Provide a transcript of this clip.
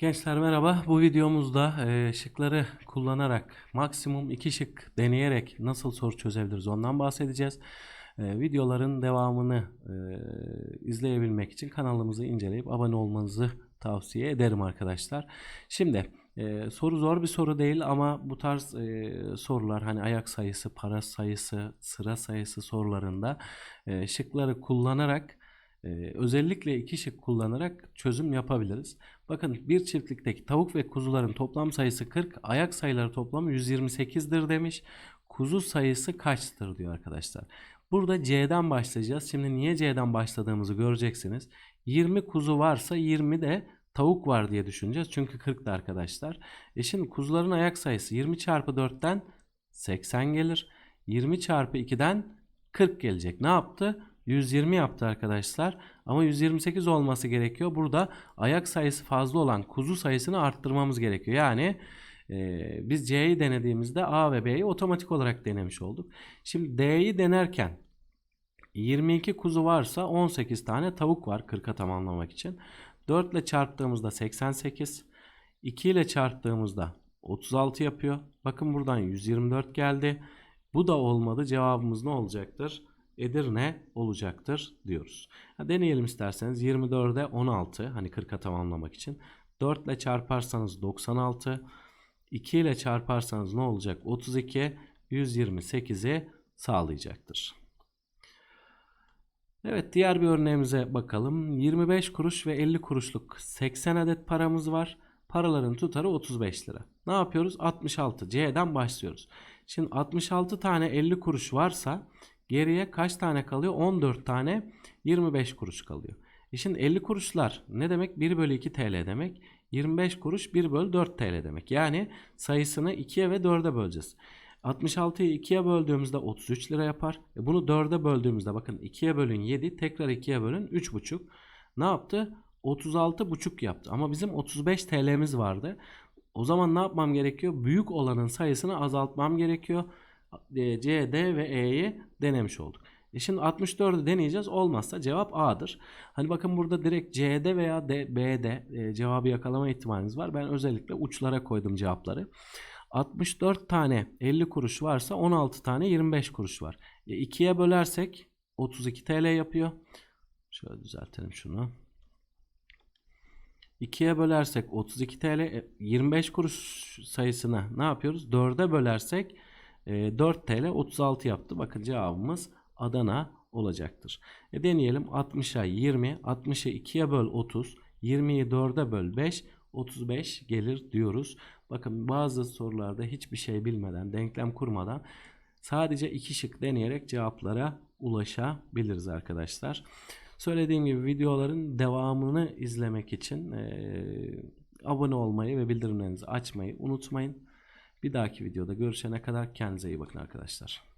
Gençler merhaba. Bu videomuzda e, şıkları kullanarak maksimum iki şık deneyerek nasıl soru çözebiliriz ondan bahsedeceğiz. E, videoların devamını e, izleyebilmek için kanalımızı inceleyip abone olmanızı tavsiye ederim arkadaşlar. Şimdi e, soru zor bir soru değil ama bu tarz e, sorular hani ayak sayısı, para sayısı, sıra sayısı sorularında e, şıkları kullanarak özellikle iki şık kullanarak çözüm yapabiliriz. Bakın bir çiftlikteki tavuk ve kuzuların toplam sayısı 40, ayak sayıları toplamı 128'dir demiş. Kuzu sayısı kaçtır diyor arkadaşlar. Burada C'den başlayacağız. Şimdi niye C'den başladığımızı göreceksiniz. 20 kuzu varsa 20 de tavuk var diye düşüneceğiz. Çünkü 40 da arkadaşlar. E şimdi kuzuların ayak sayısı 20 çarpı 4'ten 80 gelir. 20 çarpı 2'den 40 gelecek. Ne yaptı? 120 yaptı arkadaşlar. Ama 128 olması gerekiyor. Burada ayak sayısı fazla olan kuzu sayısını arttırmamız gerekiyor. Yani e, biz C'yi denediğimizde A ve B'yi otomatik olarak denemiş olduk. Şimdi D'yi denerken 22 kuzu varsa 18 tane tavuk var 40'a tamamlamak için. 4 ile çarptığımızda 88. 2 ile çarptığımızda 36 yapıyor. Bakın buradan 124 geldi. Bu da olmadı. Cevabımız ne olacaktır? Edirne olacaktır diyoruz. Ha, deneyelim isterseniz 24'e 16 hani 40'a tamamlamak için. 4 ile çarparsanız 96. 2 ile çarparsanız ne olacak? 32 128'i sağlayacaktır. Evet diğer bir örneğimize bakalım. 25 kuruş ve 50 kuruşluk 80 adet paramız var. Paraların tutarı 35 lira. Ne yapıyoruz? 66. C'den başlıyoruz. Şimdi 66 tane 50 kuruş varsa Geriye kaç tane kalıyor? 14 tane 25 kuruş kalıyor. E şimdi 50 kuruşlar ne demek? 1 bölü 2 TL demek. 25 kuruş 1 bölü 4 TL demek. Yani sayısını 2'ye ve 4'e böleceğiz. 66'yı 2'ye böldüğümüzde 33 lira yapar. E bunu 4'e böldüğümüzde bakın 2'ye bölün 7 tekrar 2'ye bölün 3,5. Ne yaptı? 36,5 yaptı. Ama bizim 35 TL'miz vardı. O zaman ne yapmam gerekiyor? Büyük olanın sayısını azaltmam gerekiyor. C, D ve E'yi denemiş olduk. E şimdi 64'ü deneyeceğiz. Olmazsa cevap A'dır. Hani bakın burada direkt C'de veya D, B'de e, cevabı yakalama ihtimaliniz var. Ben özellikle uçlara koydum cevapları. 64 tane 50 kuruş varsa 16 tane 25 kuruş var. E, 2'ye bölersek 32 TL yapıyor. Şöyle düzeltelim şunu. 2'ye bölersek 32 TL 25 kuruş sayısına ne yapıyoruz? 4'e bölersek 4 TL 36 yaptı. Bakın cevabımız Adana olacaktır. E deneyelim 60'a 20, 60'ı 2'ye böl 30, 20'yi 4'e böl 5, 35 gelir diyoruz. Bakın bazı sorularda hiçbir şey bilmeden, denklem kurmadan sadece iki şık deneyerek cevaplara ulaşabiliriz arkadaşlar. Söylediğim gibi videoların devamını izlemek için e, abone olmayı ve bildirimlerinizi açmayı unutmayın. Bir dahaki videoda görüşene kadar kendinize iyi bakın arkadaşlar.